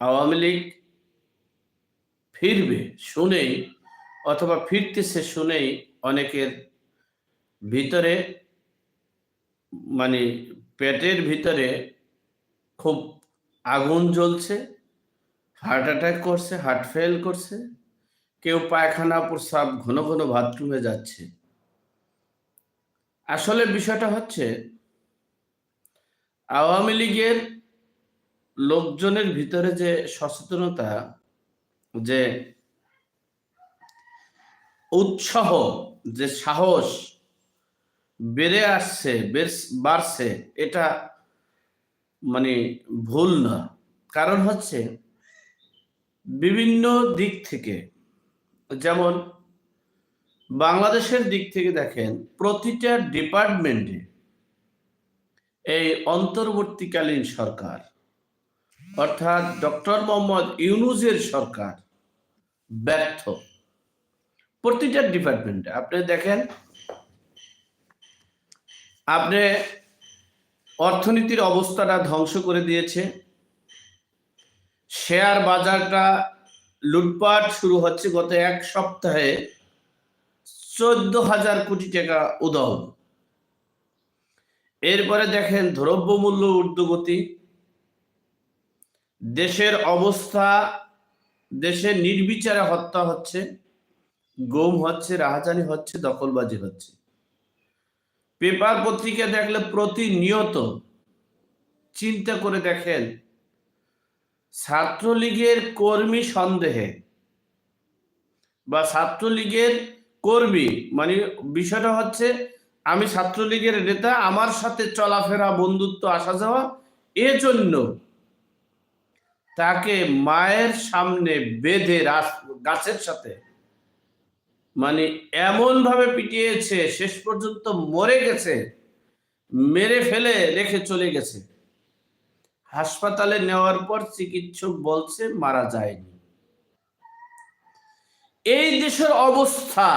আওয়ামী লীগ ফিরবে শুনেই অথবা ফিরতেছে শুনেই অনেকের ভিতরে মানে পেটের ভিতরে খুব আগুন জ্বলছে হার্ট অ্যাটাক করছে হার্ট ফেল করছে, কেউ পায়খানা, প্রস্রাব, ঘন ঘন বাথরুমে যাচ্ছে। আসলে বিষয়টা হচ্ছে, আওয়ামী লীগের লোকজনের ভিতরে যে সচেতনতা, যে উৎসাহ, যে সাহস বেড়ে আসছে বাড়ছে, এটা মানে ভুল না। কারণ হচ্ছে বিভিন্ন দিক থেকে, যেমন বাংলাদেশের দিক থেকে দেখেন, প্রতিটা ডিপার্টমেন্টে এই অন্তর্বর্তীকালীন সরকার অর্থাৎ ডক্টর মোহাম্মদ ইউনুজের সরকার ব্যর্থ। প্রতিটা ডিপার্টমেন্টে আপনি দেখেন, আপনি অর্থনীতির অবস্থাটা ধ্বংস করে দিয়েছে। শেয়ার বাজারটা লুটপাট শুরু হচ্ছে গত এক সপ্তাহে। চোদ্দ হাজার কোটি টাকা উদল এরপরে দেখেন দ্রব্যমূল্য ঊর্ধ্বগতি। দেশের অবস্থা দেশে নির্বিচারে হত্যা হচ্ছে, গুম হচ্ছে, রাহাজানি হচ্ছে, দখলবাজি হচ্ছে। পেপার পত্রিকা দেখলে প্রতিনিয়ত চিন্তা করে দেখেন, ছাত্রলীগের কর্মী সন্দেহে বা ছাত্রলীগের কর্মী মানে বিষয়টা হচ্ছে, আমি ছাত্রলীগের নেতা, আমার সাথে চলাফেরা, বন্ধুত্ব আসা যাওয়া এজন্য তাকে মায়ের সামনে বেঁধে গাছের সাথে মানে এমন ভাবে পিটিয়েছে, শেষ পর্যন্ত মরে গেছে, মেরে ফেলে রেখে চলে গেছে। হাসপাতালে নেওয়ার পর চিকিৎসক বলছে, মারা যায়নি। এই দেশের অবস্থা,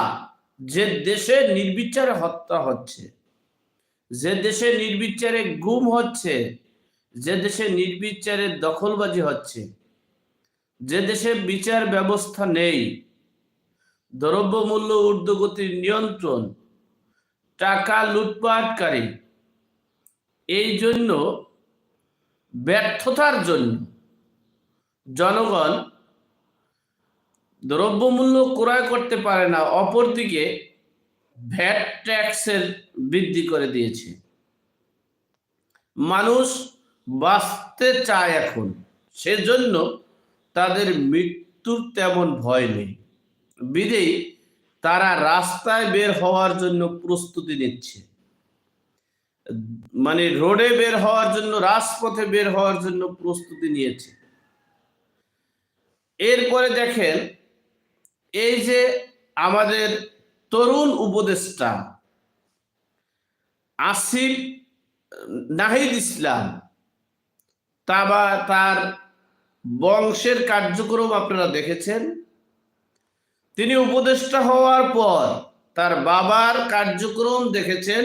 যে দেশে নির্বিচারে হত্যা হচ্ছে, যে দেশে নির্বিচারে গুম হচ্ছে যে দেশে নির্বিচারে দখলবাজি হচ্ছে, যে দেশে বিচার ব্যবস্থা নেই, দ্রব্যমূল্য ঊর্ধ্বগতির নিয়ন্ত্রণ, টাকা লুটপাটকারী, এই জন্য, ব্যর্থতার জন্য জনগণ দ্রব্যমূল্য ক্রয় করতে পারে না, অপরদিকে ভ্যাট ট্যাক্সের বৃদ্ধি করে দিয়েছে। মানুষ বাঁচতে চায় এখন। সেজন্য তাদের মৃত্যুর তেমন ভয় নেই। বিদেই তারা রাস্তায় বের হওয়ার জন্য প্রস্তুতি নিচ্ছে। মানে রোডে বের হওয়ার জন্য, রাজপথে বের হওয়ার জন্য প্রস্তুতি নিয়েছে। এরপরে দেখেন, এই যে আমাদের তরুণ উপদেষ্টা আসিফ নাহিদ ইসলাম তা বা তার বংশের কার্যক্রম আপনারা দেখেছেন। তিনি উপদেষ্টা হওয়ার পর তার বাবার কার্যক্রম দেখেছেন।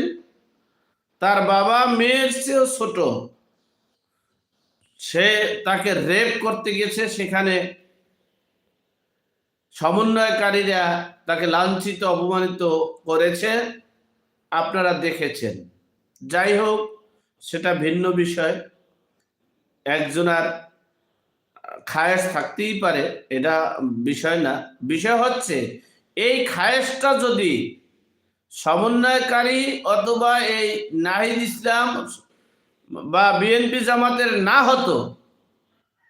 তার বাবা মেয়ের চেয়েও ছোট। সে তাকে রেপ করতে গেছে সেখানে সমন্বয়কারীরা তাকে লাঞ্ছিত, অপমানিত করেছে। আপনারা দেখেছেন। যাই হোক, সেটা ভিন্ন বিষয়। একজনার খায়েশ থাকতেই পারে, এটা বিষয় না। বিষয় হচ্ছে, এই খায়েশটা যদি সমন্বয়কারী অথবা এই নাহিদ ইসলাম বা বিএনপি জামাতের না হতো,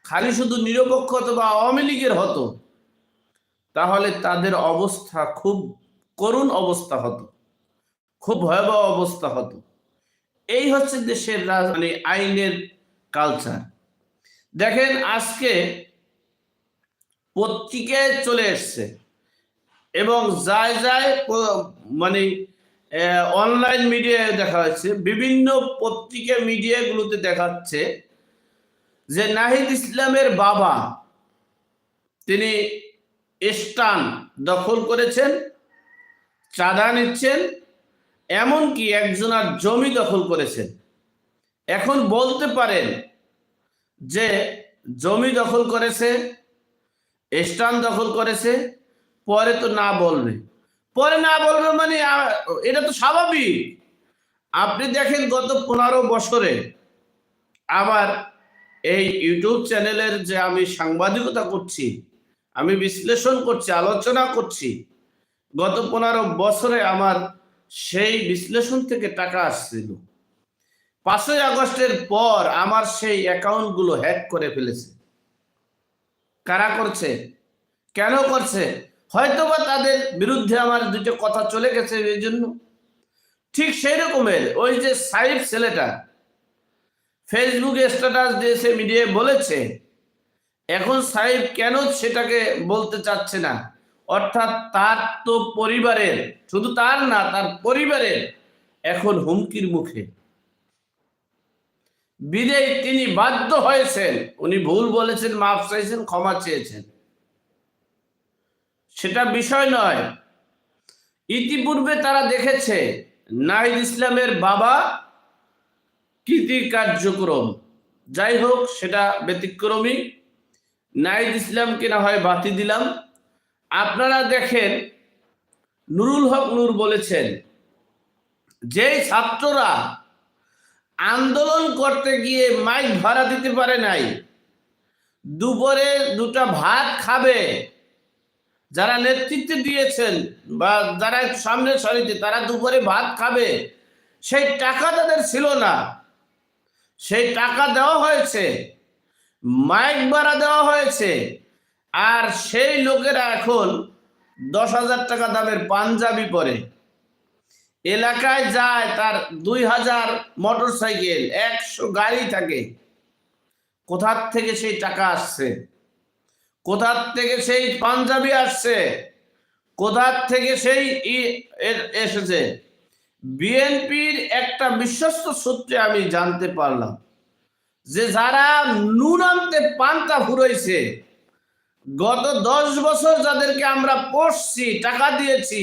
খালি শুধু নিরপেক্ষ অথবা আওয়ামী লীগের হতো, তাহলে তাদের অবস্থা খুব করুণ অবস্থা হতো, খুব ভয়াবহ অবস্থা হতো। এই হচ্ছে দেশের মানে আইনের কালচার দেখেন আজকে পত্রিকায় চলে এসছে এবং যায় যায় মানে অনলাইন মিডিয়ায় দেখা যাচ্ছে বিভিন্ন পত্রিকা মিডিয়াগুলোতে দেখাচ্ছে যে নাহিদ ইসলামের বাবা তিনি স্টান দখল করেছেন, চাঁদা নিচ্ছেন, এমনকি একজনার জমি দখল করেছেন। এখন বলতে পারেন যে জমি দখল করেছে স্টান দখল করেছে, পরে তো না বলবে। পরে না বলবে মানে এটা তো স্বাভাবিক। আপনি দেখেন গত পনেরো বছরে আমার এই ইউটিউব চ্যানেলের যে আমি সাংবাদিকতা করছি, আমি বিশ্লেষণ করছি, আলোচনা করছি, গত পনেরো বছরে আমার সেই বিশ্লেষণ থেকে টাকা আসছিল। পাঁচই আগস্টের পর আমার সেই অ্যাকাউন্টগুলো হ্যাক করে ফেলেছে। কারা করছে? কেন করছে? হয়তোবা তাদের বিরুদ্ধে আমার দুটো কথা চলে গেছে এই জন্য। ঠিক সেই রকমের ওই যে সাইফ ছেলেটা ফেসবুকে স্ট্যাটাস দিয়েছে মিডিয়ায় বলেছে, এখন সাহেব কেন সেটাকে বলতে চাচ্ছে না? অর্থাৎ তার তো পরিবারের, শুধু তার না, তার পরিবারের এখন হুমকির মুখে। বিদেয় তিনি বাধ্য হয়েছেন, উনি ভুল বলেছেন, মাফ চাইছেন, ক্ষমা চেয়েছেন। সেটা বিষয় নয়। ইতিপূর্বে তারা দেখেছে, নাহিদ ইসলামের বাবা কৃতি কার্যক্রম। যাই হোক, সেটা ব্যতিক্রমী। নাইদ ইসলামকে না হয় বাতি দিলাম। আপনারা দেখেন, নুরুল হক নূর বলেছেন যে ছাত্ররা আন্দোলন করতে গিয়ে মাইক ভাড়া দিতে পারে নাই। দুপুরে দুটা ভাত খাবে। যারা নেতৃত্ব দিয়েছেন বা যারা সামনে সরিতে, তারা দুপুরে ভাত খাবে। সেই টাকা তাদের ছিল না। সেই টাকা দেওয়া হয়েছে। মাইক ভাড়া দেওয়া হয়েছে। আর সেই লোকেরা এখন দশ হাজার টাকা দামের পাঞ্জাবি পরে। এলাকায় যায়, তার দুই হাজার মোটর সাইকেল একশো গাড়ি থাকে। কোথার থেকে সেই টাকা আসছে? কোথার থেকে সেই পাঞ্জাবি আসছে? কোথার থেকে সেই এসেছে? বিএনপির একটা বিশ্বস্ত সূত্রে আমি জানতে পারলাম যে যারা নুন আনতে পান্তা ফুরইছে, গত দশ বছর যাদেরকে আমরা পড়ছি টাকা দিয়েছি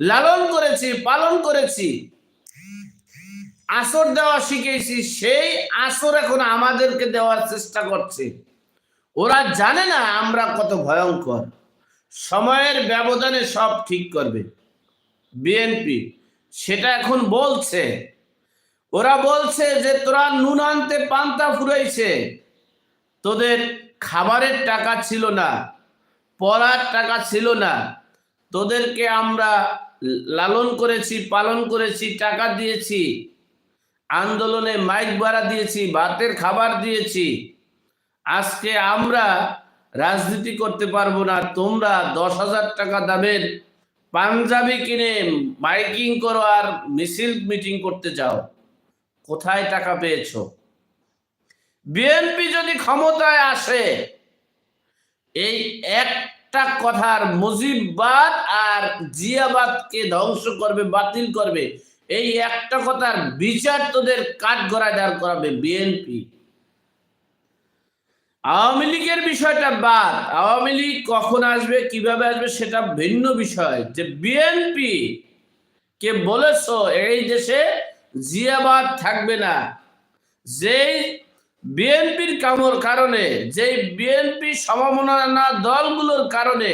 লালন করেছি, পালন করেছি। আসর দেওয়া শিখেছি, সেই আসর এখন আমাদেরকে দেওয়ার চেষ্টা করছে। ওরা জানে না আমরা কত ভয়ঙ্কর। সময়ের ব্যবধানে সব ঠিক করবে। বিএনপি, সেটা এখন বলছে। ওরা বলছে যে, তোরা নুন আনতে পান্তা ফুরাইছে। তোদের খাবারের টাকা ছিল না, পড়ার টাকা ছিল না। তোদেরকে আমরা লালন করেছি, পালন করেছি, টাকা দিয়েছি, আন্দোলনে মাইক ভাড়া দিয়েছি, ভাতের খাবার দিয়েছি। আজকে আমরা রাজনীতি করতে পারব না, তোমরা দশ হাজার টাকা দামের পাঞ্জাবি কিনে মাইকিং করো আর মিছিল মিটিং করতে যাও। কোথায় টাকা পেয়েছ? বিএনপি যদি ক্ষমতায় আসে, এই একটা কথার মুজিববাদ আর জিয়াবাদকে ধ্বংস করবে, বাতিল করবে। এই একটা কথার বিচার তোদের কাঠ গড়ায় দাঁড় করাবে বিএনপি। আওয়ামী লীগের বিষয়টা বাদ। আওয়ামী লীগ কখন আসবে, কীভাবে আসবে সেটা ভিন্ন বিষয়। যে বিএনপি কে বলেছ, এই দেশে জিয়াবাদ থাকবে না। যেই বিএনপির কামর কারণে, যেই বিএনপি সমমনা দলগুলোর কারণে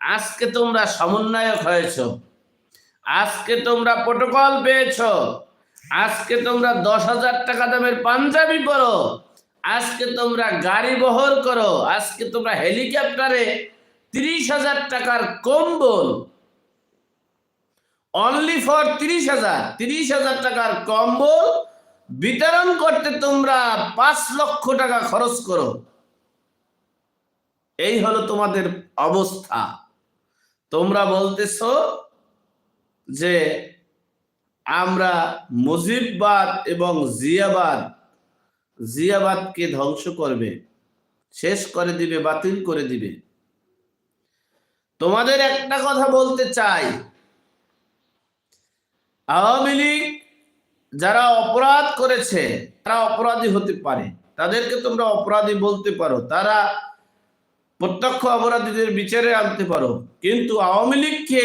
আজকে তোমরা সমন্বয়ক হয়েছ। আজকে তোমরা প্রোটোকল পেয়েছ। আজকে তোমরা দশ হাজার টাকা দামের পাঞ্জাবি পরো। আজকে তোমরা গাড়ি বহর করো। আজকে তোমরা হেলিকপ্টারে তিরিশ হাজার টাকার কম্বল। অনলি ফর তিরিশ হাজার তিরিশ হাজার টাকার কম্বল বিতরণ করতে তোমরা পাঁচ লক্ষ টাকা খরচ করো। এই হলো তোমাদের অবস্থা। তোমরা বলতেছ যে আমরা মুজিববাদ এবং জিয়াবাদ, জিয়াবাদকে ধ্বংস করবে, শেষ করে দিবে, বাতিল করে দিবে। তোমাদের একটা কথা বলতে চাই। আওয়ামী লীগ যারা অপরাধ করেছে, তারা অপরাধী হতে পারে। তাদেরকে তোমরা অপরাধী বলতে পারো। তারা প্রত্যক্ষ অপরাধীদের বিচারে আনতে পারো। কিন্তু আওয়ামী লীগকে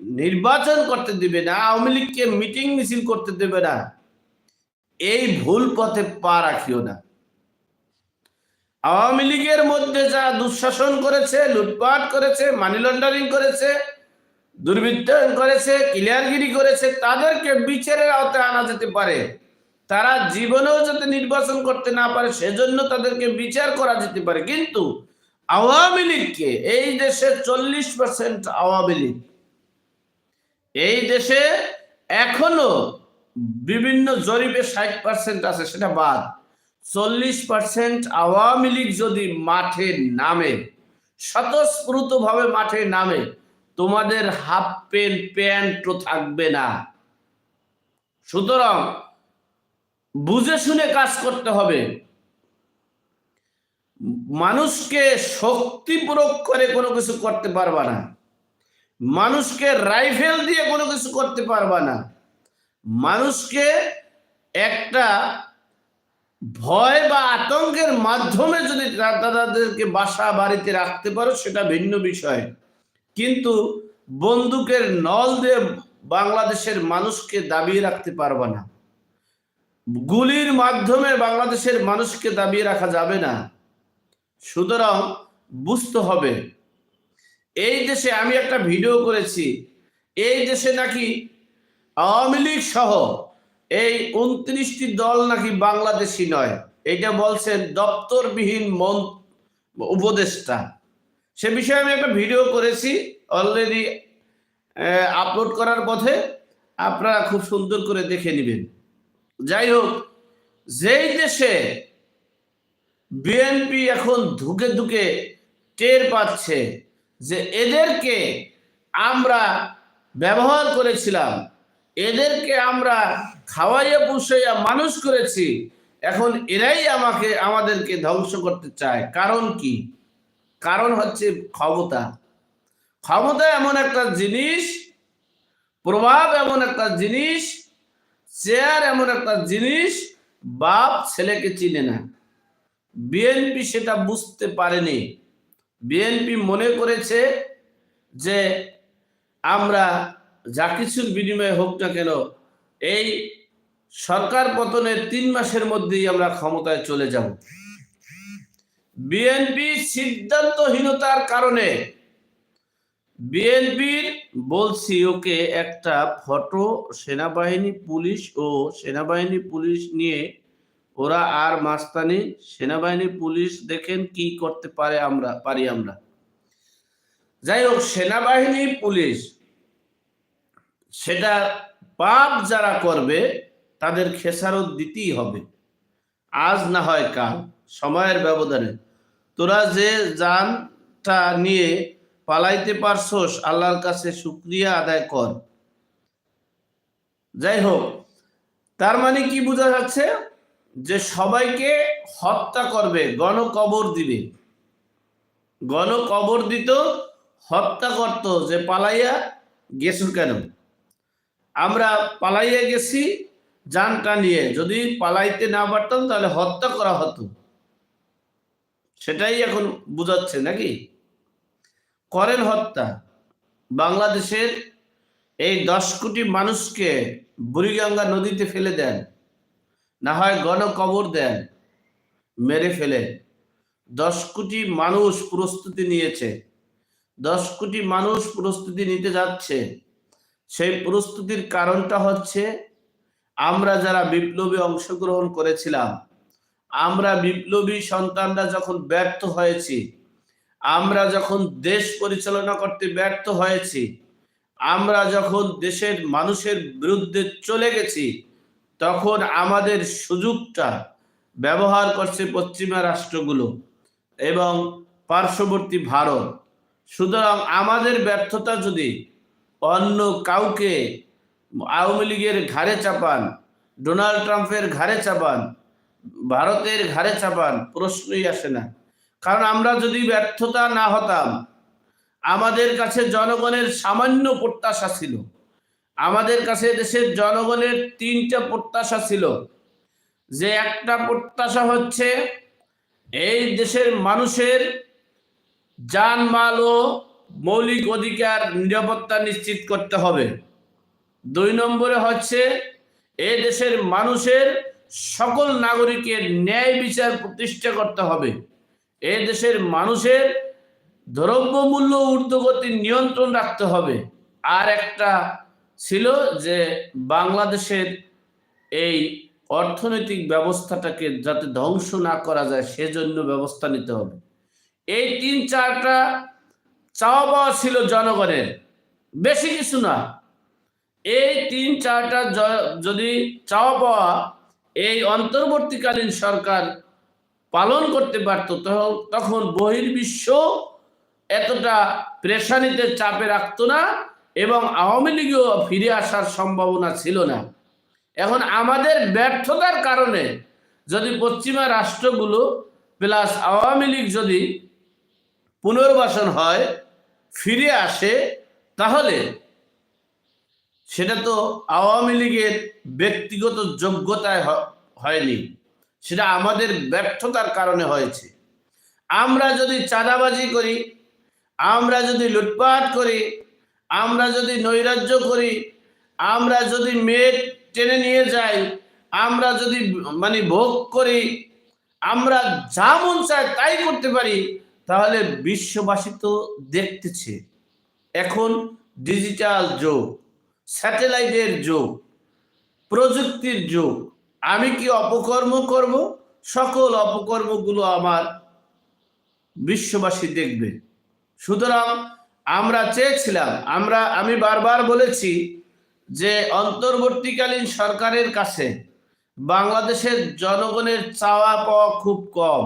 নির্বাচন করতে দিবে না, আওয়ামী লীগকে মিটিং মিছিল করতে দেবে না। এই ভুল পথে পা রাখিও না। আওয়ামী লীগের মধ্যে যা দুঃশাসন করেছে, লুটপাট করেছে মানি লন্ডারিং করেছে দুর্বৃত্তায়ন করেছে, ক্লিয়ারগিরি করেছে, তাদেরকে বিচারের আওতায় আনা যেতে পারে। তারা জীবনেও যাতে নির্বাচন করতে না পারে, সেজন্য তাদেরকে বিচার করা যেতে পারে। কিন্তু আওয়ামী লীগকে, এই দেশে চল্লিশ পার্সেন্ট আওয়ামী লীগ, এই দেশে এখনও বিভিন্ন জরিপে ষাট পার্সেন্ট আছে, সেটা বাদ। চল্লিশ পার্সেন্ট আওয়ামী লীগ যদি মাঠে নামে স্বতঃস্ফূর্ত ভাবে মাঠে নামে তোমাদের হাফ প্যান্ট প্যান্টও থাকবে না। সুতরাং বুঝে শুনে কাজ করতে হবে। মানুষকে শক্তি প্রয়োগ করে কোনো কিছু করতে পারবা না। মানুষকে রাইফেল দিয়ে কোনো কিছু করতে পারবা না। মানুষকে একটা ভয় বা আতঙ্কের মাধ্যমে যদি তাদেরকে বাসা বাড়িতে রাখতে পারো, সেটা ভিন্ন বিষয়। কিন্তু বন্দুকের নল দিয়ে বাংলাদেশের মানুষকে দাবিয়ে রাখতে পারবে না। গুলির মাধ্যমে বাংলাদেশের মানুষকে দাবিয়ে রাখা যাবে না। সুতরাং বুঝতে হবে, এই দেশে আমি একটা ভিডিও করেছি, এই দেশে নাকি আওয়ামী লীগ সহ এই উনত্রিশটি দল নাকি বাংলাদেশি নয়। এটা বলছেন দপ্তরবিহীন মন, উপদেষ্টা। সে বিষয়ে আমি একটা ভিডিও করেছি অলরেডি আপলোড করার পথে। আপনারা খুব সুন্দর করে দেখে নেবেন। যাই হোক, যেই দেশে বিএনপি এখন ধুকে ধুকে টের পাচ্ছে যে এদেরকে আমরা ব্যবহার করেছিলাম, এদেরকে আমরা খাওয়াইয়া পুষাইয়া মানুষ করেছি, এখন এরাই আমাকে, আমাদেরকে ধ্বংস করতে চায়। কারণ কি? কারণ হচ্ছে ক্ষমতা। ক্ষমতা এমন একটা জিনিস, প্রভাব এমন একটা জিনিস, চেয়ার এমন একটা জিনিস, বাপ ছেলেকে চিনে না। বিএনপি সেটা বুঝতে পারেনি। বিএনপি মনে করেছে যে আমরা যা কিছুর বিনিময়ে হোক না কেন, এই সরকার পতনের তিন মাসের মধ্যেই আমরা ক্ষমতায় চলে যাব। বিএনপি সিদ্ধান্তহীনতার কারণে বিএনপির বলছি ওকে একটা ফটো, সেনাবাহিনী, পুলিশ ও সেনাবাহিনী পুলিশ নিয়ে ওরা আর মাস্তানি, সেনাবাহিনী পুলিশ দেখেন কি করতে পারে আমরা, পারি আমরা। যাই হোক, সেনাবাহিনী পুলিশ, সেটা পাপ যারা করবে, তাদের খেসারত দিতেই হবে। আজ না হয় কাল। সময়ের ব্যবধানে। তোরা যে যানটা নিয়ে পালাইতে পারছস, আল্লাহর কাছে শুক্রিয়া আদায় কর। যাই হোক তার মানে কি বোঝা যাচ্ছে? যে সবাইকে হত্যা করবে, গণকবর দিবে। গণকবর দিত, হত্যা করত যে পালাইয়া গেছো কেন? আমরা পালাইয়া গেছি জানটা নিয়ে। যদি পালাইতে না পারতাম, তাহলে হত্যা করা হতো। সেটাই এখন বুঝাচ্ছে নাকি? করেন হত্যা। বাংলাদেশের এই দশ কোটি মানুষকে বুড়িগঙ্গা নদীতে ফেলে দেন। না হয় গণকবর দেন, মেরে ফেলে। দশ কোটি মানুষ প্রস্তুতি নিয়েছে। দশ কোটি মানুষ প্রস্তুতি নিতে যাচ্ছে। সেই প্রস্তুতির কারণটা হচ্ছে আমরা যারা বিপ্লবী অংশগ্রহণ করেছিলাম আমরা বিপ্লবী সন্তানরা যখন ব্যর্থ হয়েছি, আমরা যখন দেশ পরিচালনা করতে ব্যর্থ হয়েছি, আমরা যখন দেশের মানুষের বিরুদ্ধে চলে গেছি, তখন আমাদের সুযোগটা ব্যবহার করছে পশ্চিমা রাষ্ট্রগুলো এবং পার্শ্ববর্তী ভারত। সুতরাং আমাদের ব্যর্থতা যদি অন্য কাউকে আওয়ামী লীগের ঘাড়ে চাপান, ডোনাল্ড ট্রাম্পের ঘাড়ে চাপান ভারতের ঘাড়ে চাপান, প্রশ্নই আসে না। কারণ আমরা যদি ব্যর্থতা না হতাম, আমাদের কাছে জনগণের সামান্য প্রত্যাশা ছিল। আমাদের কাছে দেশের জনগণের তিনটা প্রত্যাশা ছিল। যে একটা প্রত্যাশা হচ্ছে, এই দেশের মানুষের জানমাল ও মৌলিক অধিকার, নিরাপত্তা নিশ্চিত করতে হবে। দুই নম্বরে হচ্ছে, এ দেশের মানুষের সকল নাগরিকের ন্যায় বিচার প্রতিষ্ঠা করতে হবে। এ দেশের মানুষের দ্রব্যমূল্য ঊর্ধ্বগতি নিয়ন্ত্রণ রাখতে হবে। আর একটা ছিল যে বাংলাদেশের এই অর্থনৈতিক ব্যবস্থাটাকে যাতে ধ্বংস না করা যায়, সেজন্য ব্যবস্থা নিতে হবে। এই তিন চারটা চাওয়া পাওয়া ছিল জনগণের, বেশি কিছু না। এই তিন চারটা যদি চাওয়া পাওয়া এই অন্তর্বর্তীকালীন সরকার পালন করতে পারত তখন বহির্বিশ্ব এতটা প্রেশানিতে চাপে রাখতো না এবং আওয়ামী লীগও ফিরে আসার সম্ভাবনা ছিল না। এখন আমাদের ব্যর্থতার কারণে যদি পশ্চিমা রাষ্ট্রগুলো প্লাস আওয়ামী লীগ যদি পুনর্বাসন হয়, ফিরে আসে, তাহলে সেটা তো আওয়ামী লীগের ব্যক্তিগত যোগ্যতায় হয়নি। সেটা আমাদের ব্যর্থতার কারণে হয়েছে। আমরা যদি চাঁদাবাজি করি, আমরা যদি লুটপাট করি, আমরা যদি নৈরাজ্য করি, আমরা যদি মেয়ে টেনে নিয়ে যাই, আমরা যদি মানে ভোগ করি, আমরা যা মন চায় তাই করতে পারি, তাহলে বিশ্ববাসী তো দেখতেছে। এখন ডিজিটাল যুগ। স্যাটেলাইটের যুগ, প্রযুক্তির যুগ। আমি কি অপকর্ম করব? সকল অপকর্মগুলো আমার বিশ্ববাসী দেখবে। সুতরাং আমরা চেয়েছিলাম, আমরা, আমি বারবার বলেছি যে অন্তর্বর্তীকালীন সরকারের কাছে বাংলাদেশের জনগণের চাওয়া পাওয়া খুব কম।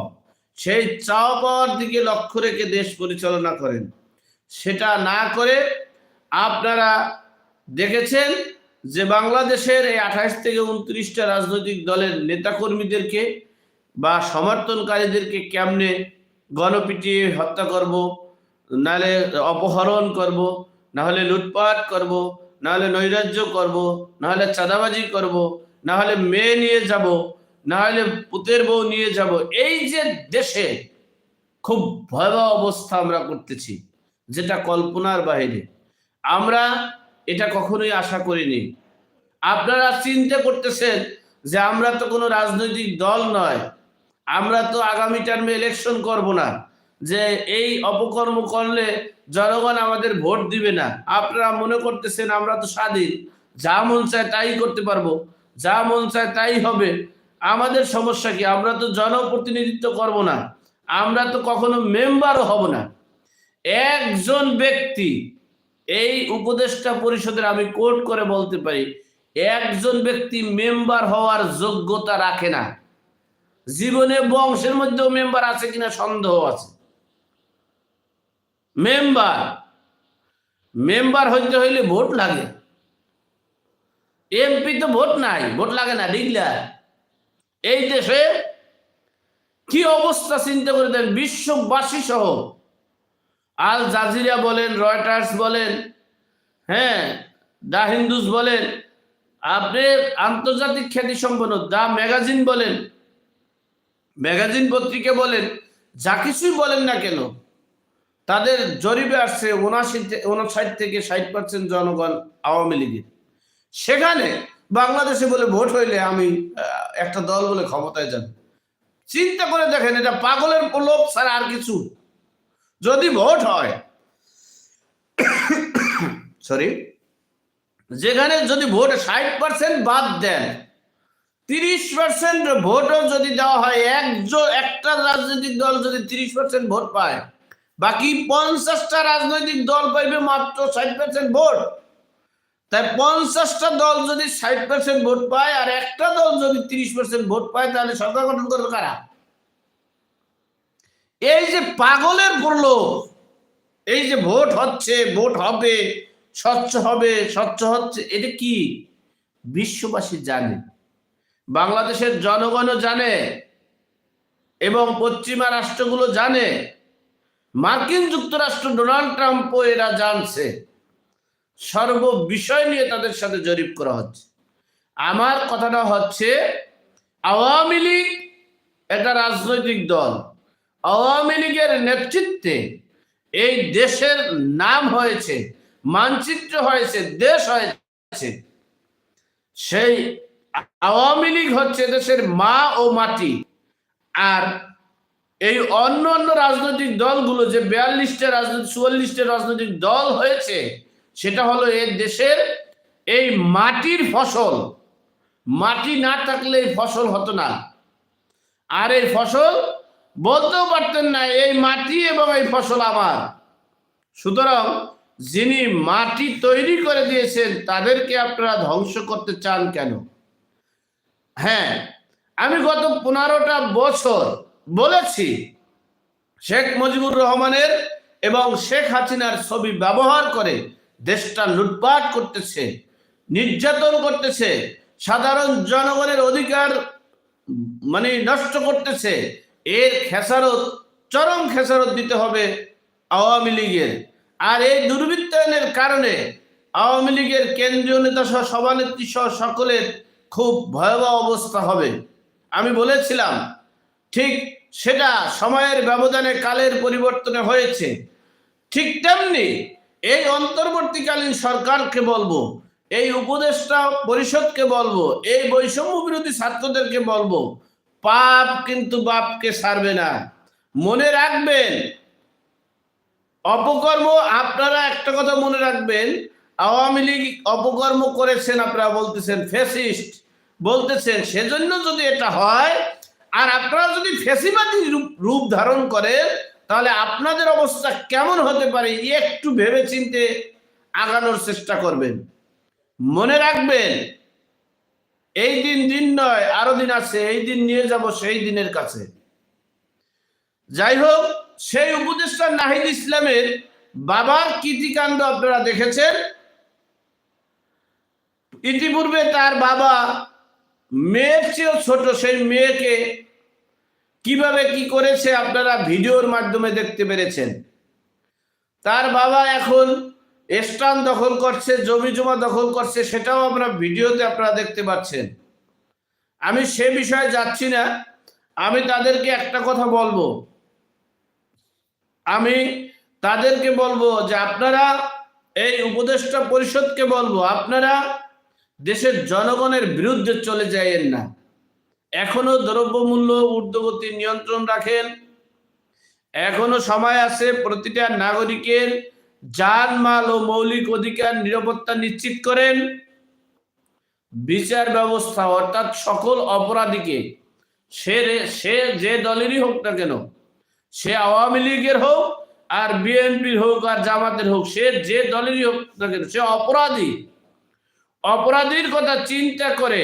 সেই চাওয়া পাওয়ার দিকে লক্ষ্য রেখে দেশ পরিচালনা করেন। সেটা না করে আপনারা দেখেছেন যে বাংলাদেশের এই আঠাশ থেকে উনত্রিশটা রাজনৈতিক দলের নেতাকর্মীদেরকে বা সমর্থনকারীদেরকে কেমনে গণপিটিয়ে হত্যা করব নাহলে অপহরণ করব, নাহলে লুটপাট করব, নাহলে নৈরাজ্য করব, নাহলে চাঁদাবাজি করব, নাহলে মেয়ে নিয়ে যাব, নাহলে পুতের বউ নিয়ে যাব, এই যে দেশে খুব ভয়াবহ অবস্থা আমরা করতেছি, যেটা কল্পনার বাইরে। আমরা এটা কখনোই আশা করিনি। আপনারা চিন্তা করতেছেন যে আমরা তো কোনো রাজনৈতিক দল নয়। আমরা তো আগামী টার্মে ইলেকশন করব না। যে এই অপকর্ম করলে জনগণ আমাদের ভোট দিবে না। আপনারা মনে করতেছেন আমরা তো স্বাধীন। যা মন চায় তাই করতে পারব। যা মন চায় তাই হবে। আমাদের সমস্যা কি? আমরা তো জনপ্রতিনিধিত্ব করব না। আমরা তো কখনো মেম্বারও হব না। একজন ব্যক্তি এই উপদেষ্টা পরিষদের আমি কোট করে বলতে পারি, একজন ব্যক্তি মেম্বার হওয়ার যোগ্যতা রাখে না। জীবনে বংশের মধ্যেও মেম্বার আছে কিনা সন্দেহ আছে। মেম্বার মেম্বার হইতে হইলে ভোট লাগে। এমপি তো ভোট নাই, ভোট লাগে না ডিগলার এই দেশে কি অবস্থা চিন্তা করে দেন, বিশ্ববাসী সহ আল জাজিরা বলেন, রয়টার্স বলেন হ্যাঁ দা হিন্দুস বলেন, আপনি আন্তর্জাতিক খ্যাতি সম্পন্ন দা ম্যাগাজিন বলেন, ম্যাগাজিন পত্রিকা বলেন, যা কিছুই বলেন না কেন, তাদের জরিপে আসছে উনাশি উনষাট থেকে ষাট পার্সেন্ট জনগণ আওয়ামী লীগের। সেখানে বাংলাদেশে বলে ভোট হইলে আমি একটা দল বলে ক্ষমতায় যান। চিন্তা করে দেখেন, এটা পাগলের লোক ছাড়া আর কিছু। যদি ভোট হয় সরি যেখানে যদি ভোট ষাট পার্সেন্ট বাদ দেন, তিরিশ পার্সেন্ট ভোটও যদি দেওয়া হয় একজন একটা রাজনৈতিক দল যদি তিরিশ পার্সেন্ট ভোট পায়, বাকি পঞ্চাশটা রাজনৈতিক দল পাইবে মাত্র ষাট পার্সেন্ট ভোট। তাই পঞ্চাশটা দল যদি ষাট পার্সেন্ট ভোট পায় আর একটা দল যদি তিরিশ পার্সেন্ট ভোট পায়, তাহলে সরকার গঠন করবে কারা? পাগলের বলল এই যে ভোট হচ্ছে, ভোট হবে, স্বচ্ছ হবে, স্বচ্ছ হচ্ছে, এটা কি? বিশ্ববাসী জানে, বাংলাদেশের জনগণও জানে, এবং পশ্চিমা রাষ্ট্রগুলো জানে, মার্কিন যুক্তরাষ্ট্র ডোনাল্ড ট্রাম্পও এরা জানছে। সর্ব বিষয় নিয়ে তাদের সাথে জরিপ করা হচ্ছে। আমার কথাটা হচ্ছে, আওয়ামী লীগ একটা রাজনৈতিক দল। আওয়ামী লীগের নেতৃত্বে এই দেশের নাম হয়েছে, মানচিত্র হয়েছে, দেশ হয়েছে। সেই আওয়ামী লীগ হচ্ছে দেশের মা ও মাটি। আর এই অন্য অন্য রাজনৈতিক দলগুলো যে বিয়াল্লিশটা রাজনৈতিক, চুয়াল্লিশটা রাজনৈতিক দল হয়েছে, সেটা হলো এর দেশের এই মাটির ফসল। মাটি না থাকলে এই ফসল হতো না। আর এই ফসল বলতেও পারতেন না, এই মাটি এবং এই ফসল আমার। সুতরাং যিনি মাটি তৈরি করে দিয়েছেন, তাদেরকে আপনারা ধ্বংস করতে চান কেন? হ্যাঁ আমি গত পনেরোটা বছর বলেছি, শেখ মুজিবুর রহমানের এবং শেখ হাসিনার ছবি ব্যবহার করে দেশটা লুটপাট করতেছে, নির্যাতন করতেছে, সাধারণ জনগণের অধিকার মানে নষ্ট করতেছে এর খেসারত, চরম খেসারত দিতে হবে আওয়ামী লীগের। আর এই দুর্বৃত্তায়নের কারণে আওয়ামী লীগের কেন্দ্রীয় নেতা সহ সভানেত্রী সহ সকলের খুব ভয়াবহ অবস্থা হবে। আমি বলেছিলাম, ঠিক সেটা সময়ের ব্যবধানে কালের পরিবর্তনে হয়েছে। ঠিক তেমনি এই অন্তর্বর্তীকালীন সরকারকে বলব, এই উপদেষ্টা পরিষদকে বলব, এই বৈষম্য বিরোধী ছাত্রদেরকে বলব পাপ কিন্তু বাপকে সারবে না। মনে রাখবেন, অপকর্ম আপনারা একটা কথা মনে রাখবেন, আওয়ামী লীগ অপকর্ম করেছেন আপনারা বলতেছেন ফেসিস্ট বলতেছেন, সেজন্য যদি এটা হয়, আর আপনারা যদি ফেসিবাদী রূপ ধারণ করেন, তাহলে আপনাদের অবস্থা কেমন হতে পারে, একটু ভেবে চিনতে আগানোর চেষ্টা করবেন। মনে রাখবেন এই দিন দিন নয়, আরও দিন আছে, এই দিন নিয়ে যাব সেই দিনের কাছে। যাই হোক সেই উপদেষ্টা নাহিদ ইসলামের বাবার কীর্তিকাণ্ড আপনারা দেখেছেন। ইতিপূর্বে তার বাবা মেয়ের চেয়েও ছোট, সেই মেয়েকে কীভাবে কি করেছে আপনারা ভিডিওর মাধ্যমে দেখতে পেরেছেন। তার বাবা এখন স্টান দখল করছে, জমি জমা দখল করছে, সেটাও আমরা ভিডিওতে আপনারা দেখতে পাচ্ছেন। আমি সে বিষয়ে যাচ্ছি না। আমি তাদেরকে একটা কথা বলব। আমি তাদেরকে বলব যে আপনারা এই উপদেষ্টা পরিষদকে বলব, আপনারা দেশের জনগণের বিরুদ্ধে চলে যাইয়েন না। এখনও দ্রব্যমূল্য ঊর্ধ্বগতি নিয়ন্ত্রণ রাখেন। এখনও সময় আছে প্রতিটা নাগরিকের জানমাল ও মৌলিক অধিকার নিরাপত্তা নিশ্চিত করেন। বিচার ব্যবস্থা অর্থাৎ সকল অপরাধীকে, সে সে যে দলেরই হোক না কেন, সে আওয়ামী লীগের হোক আর বিএনপির হোক আর জামাতের হোক, সে যে দলেরই হোক না কেন, সে অপরাধী। অপরাধীর কথা চিন্তা করে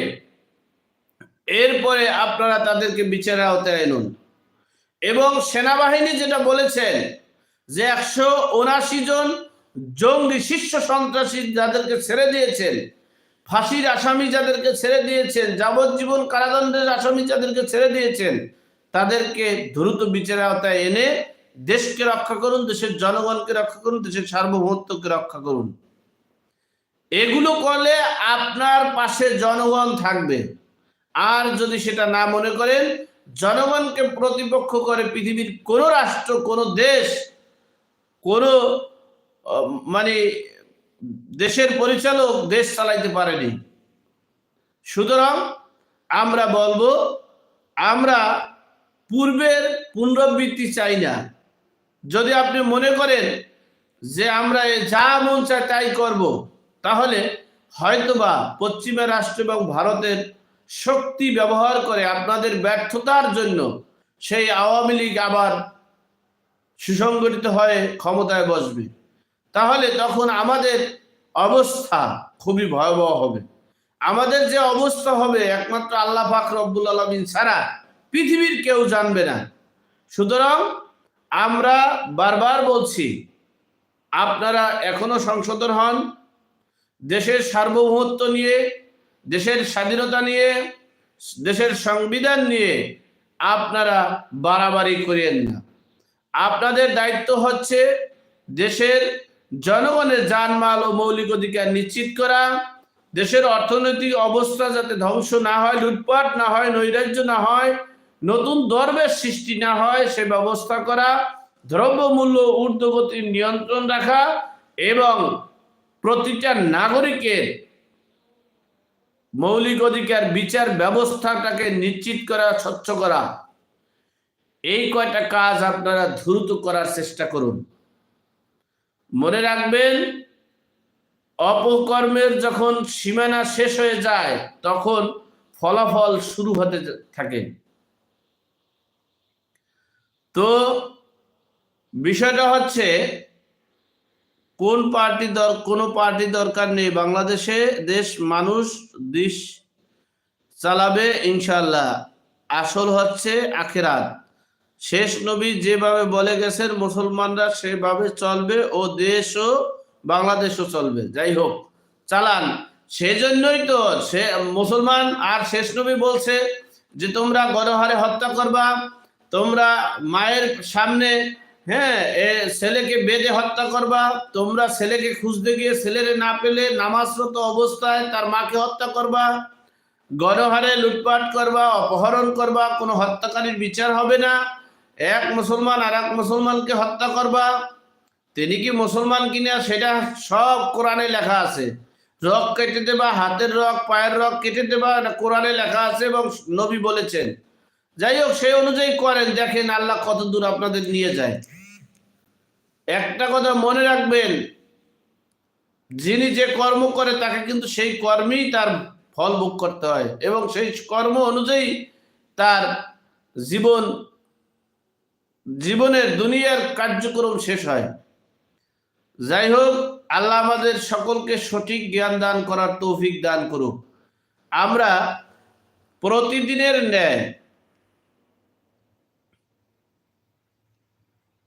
এরপরে আপনারা তাদেরকে বিচারে আওতায় এনুন এবং সেনাবাহিনী যেটা বলেছেন যে একশো উনাশি জন জঙ্গি শীর্ষ সন্ত্রাসী যাদেরকে ছেড়ে দিয়েছেন, ফাঁসির আসামি যাদেরকে ছেড়ে দিয়েছেন, যাবজ্জীবন কারাদণ্ডের আসামি যাদেরকে ছেড়ে দিয়েছেন, তাদেরকে দ্রুত বিচারের আওতায় এনে দেশকে রক্ষা করুন, দেশের জনগণকে রক্ষা করুন, দেশের সার্বভৌমত্বকে রক্ষা করুন। এগুলো করলে আপনার পাশে জনগণ থাকবে। আর যদি সেটা না মনে করেন, জনগণকে প্রতিপক্ষ করে পৃথিবীর কোনো রাষ্ট্র, কোনো দেশ কোনো মানে দেশের পরিচালক দেশ চালাইতে পারেনি। সুতরাং আমরা বলব, আমরা পূর্বের পুনরাবৃত্তি চাই না। যদি আপনি মনে করেন যে আমরা যা মন চায় তাই করব, তাহলে হয়তোবা পশ্চিমা রাষ্ট্র এবং ভারতের শক্তি ব্যবহার করে আপনাদের ব্যর্থতার জন্য সেই আওয়ামী লীগ আবার সুসংগঠিত হয়ে ক্ষমতায় বসবে। তাহলে তখন আমাদের অবস্থা খুবই ভয়াবহ হবে। আমাদের যে অবস্থা হবে একমাত্র আল্লাহ পাক রব্বুল আলমিন ছাড়া পৃথিবীর কেউ জানবে না। সুতরাং আমরা বারবার বলছি, আপনারা এখনও সংশোধন হন। দেশের সার্বভৌমত্ব নিয়ে, দেশের স্বাধীনতা নিয়ে, দেশের সংবিধান নিয়ে আপনারা বাড়াবাড়ি করিয়েন না। আপনাদের দায়িত্ব হচ্ছে দেশের জনগণের জানমাল ও মৌলিক অধিকার নিশ্চিত করা, দেশের অর্থনৈতিক অবস্থা যাতে ধ্বংস না হয়, লুটপাট না হয়, নৈরাজ্য না হয়, নতুন দরবের সৃষ্টি না হয়, সে ব্যবস্থা করা, দ্রব্যমূল্য ঊর্ধ্বগতির নিয়ন্ত্রণ রাখা এবং প্রতিটা নাগরিকের মৌলিক অধিকার বিচার ব্যবস্থাটাকে নিশ্চিত করা, স্বচ্ছ করা। এই কয়টা কাজ আপনারা দ্রুত করার চেষ্টা করুন। মনে রাখবেন, অপকর্মের যখন সীমানা শেষ হয়ে যায়, তখন ফলাফল শুরু হতে থাকে। তো বিষয়টা হচ্ছে, কোন পার্টি দর, কোনো পার্টি দরকার নেই। বাংলাদেশে দেশ মানুষ দেশ চালাবে ইনশাল্লাহ আসল হচ্ছে আখেরাত। শেষ নবী যেভাবে বলে গেছেন, মুসলমানরা সেভাবে চলবে ও দেশও বাংলাদেশও চলবে। যাই হোক, চালান। সেজন্যই তো সে মুসলমান, আর শেষ নবী বলছে যে, তোমরা গণহারে হত্যা করবা, তোমরা মায়ের সামনে হ্যাঁ এ ছেলেকে বেঁধে হত্যা করবা, তোমরা ছেলেকে খুঁজতে গিয়ে ছেলেরে না পেলে নামাজরত অবস্থায় তার মাকে হত্যা করবা, গণহারে লুটপাট করবা, অপহরণ করবা, কোনো হত্যাকারীর বিচার হবে না। এক মুসলমান আর এক মুসলমানকে হত্যা করবা, তিনি কি মুসলমান কিনা সেটা সব কোরআনে লেখা আছে। রক কেটে দেবা, হাতের রক, পায়ের রক কেটে দেবা কোরআনে লেখা আছে এবং নবী বলেছেন। যাই হোক, সেই অনুযায়ী করেন, দেখেন আল্লাহ কত দূর আপনাদের নিয়ে যায়। একটা কথা মনে রাখবেন, যিনি যে কর্ম করে তাকে কিন্তু সেই কর্মেই তার ফল ভোগ করতে হয় এবং সেই কর্ম অনুযায়ী তার জীবন জীবনের দুনিয়ার কার্যক্রম শেষ হয়। যাই হোক আল্লাহ আমাদের সকলকে সঠিক জ্ঞান দান করার তৌফিক দান করুক। আমরা প্রতিদিনের ন্যায়